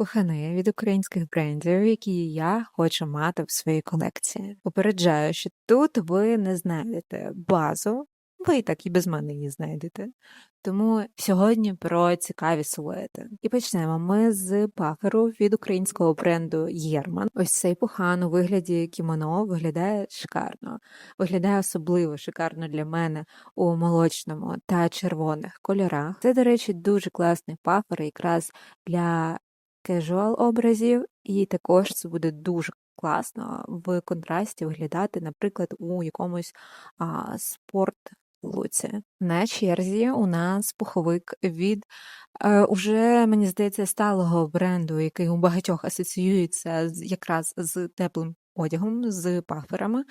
пухани від українських брендів, які я хочу мати в своїй колекції. Попереджаю, що тут ви не знайдете базу, ви і так і без мене її знайдете. Тому сьогодні про цікаві силуети. І почнемо ми з паферу від українського бренду Єрман. Ось цей пухан у вигляді кімоно виглядає шикарно. Виглядає особливо шикарно для мене у молочному та червоних кольорах. Це, до речі, дуже класний пафер якраз для кежуал образів, і також це буде дуже класно в контрасті виглядати, наприклад, у якомусь а, спорт. Луці. На черзі у нас пуховик від е, уже, мені здається, сталого бренду, який у багатьох асоціюється якраз з теплим одягом, з паферами.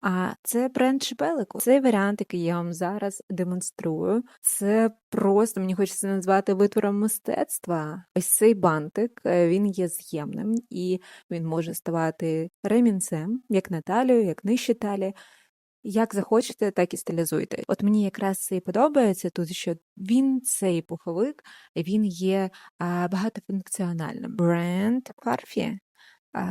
А це бренд Шепелику. Цей варіант, який я вам зараз демонструю, це просто мені хочеться назвати витвором мистецтва. Ось цей бантик е, він є з'ємним і він може ставати ремінцем, як на талію, як нижче талії. Як захочете, так і стилізуйте. От мені якраз це і подобається тут, що він цей пуховик, він є а, багатофункціональним. Бренд Парфі.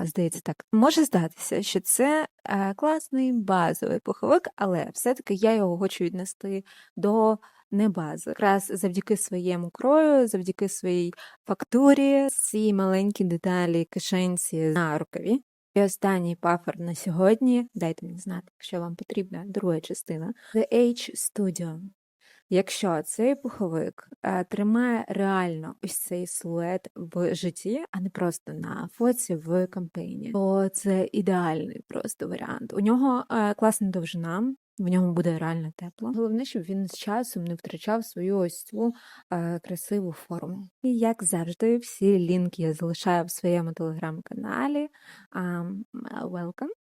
Здається, так може здатися, що це класний базовий пуховик, але все-таки я його хочу віднести до не бази. Якраз завдяки своєму крою, завдяки своїй фактурі, ці маленькі деталі кишенці на рукаві. І останній пафер на сьогодні. Дайте мені знати, якщо вам потрібна друга частина. The H Studio. Якщо цей пуховик е, тримає реально ось цей силует в житті, а не просто на фоці в кампейні, то це ідеальний просто варіант. У нього е, класна довжина. В ньому буде реально тепло. Головне, щоб він з часом не втрачав свою ось цю е, красиву форму. І як завжди, всі лінки я залишаю в своєму телеграм-каналі. Um, welcome.